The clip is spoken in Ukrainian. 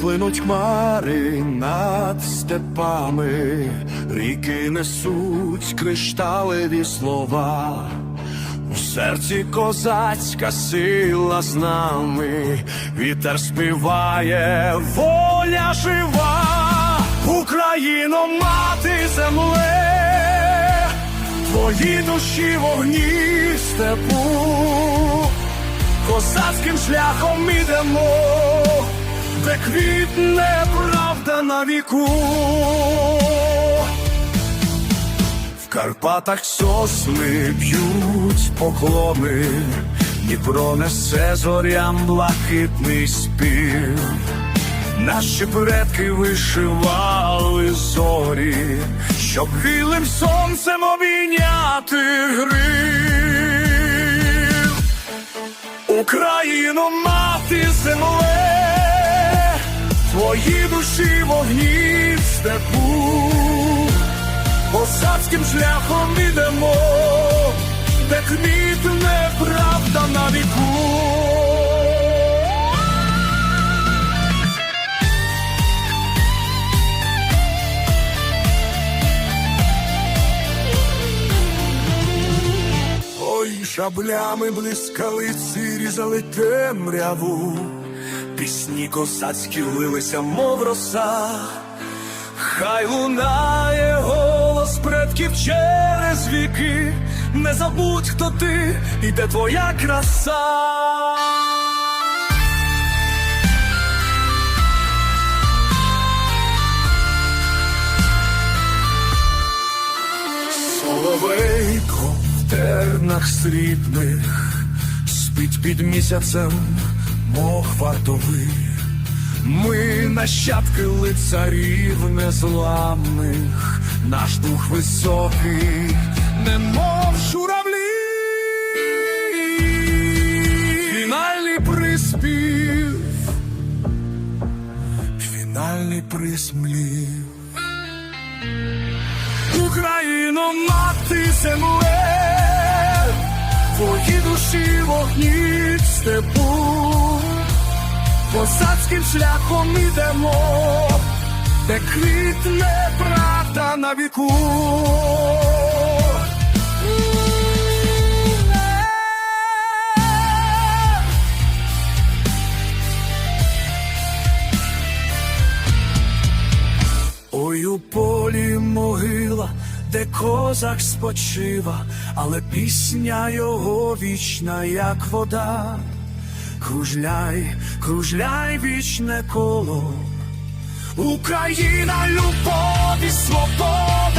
плинуть хмари над степами, ріки несуть кришталеві слова. У серці козацька сила з нами, вітер співає, воля жива, Україно, мати земле, твої душі вогні степу, козацьким шляхом ідемо, де квітне правда на віку. В Карпатах сосни б'ють поклони, Дніпро несе зорям блакитний спів. Наші предки вишивали зорі, щоб білим сонцем обійняти грив. Твої душі вогні в степу. Козацьким шляхом ідемо, де квітне правда на віку. Шаблями блискавиці різали темряву, пісні козацькі лилися, мов роса. Хай лунає голос предків через віки, не забудь, хто ти і де твоя краса. Соловейко в тернах срібних спить під місяцем мох вартовий. Ми нащадки лицарів незламних, наш дух високий, немов журавлі. Фінальний приспів, фінальний присмлів. Україно, мати земле, твої душі вогні степу. Козацьким шляхом ідемо, де квітне правда на віку. Ой у полі могила, де козак спочива, але пісня його вічна, як вода. Кружляй, кружляй вічне коло, Україна, любов і свобода.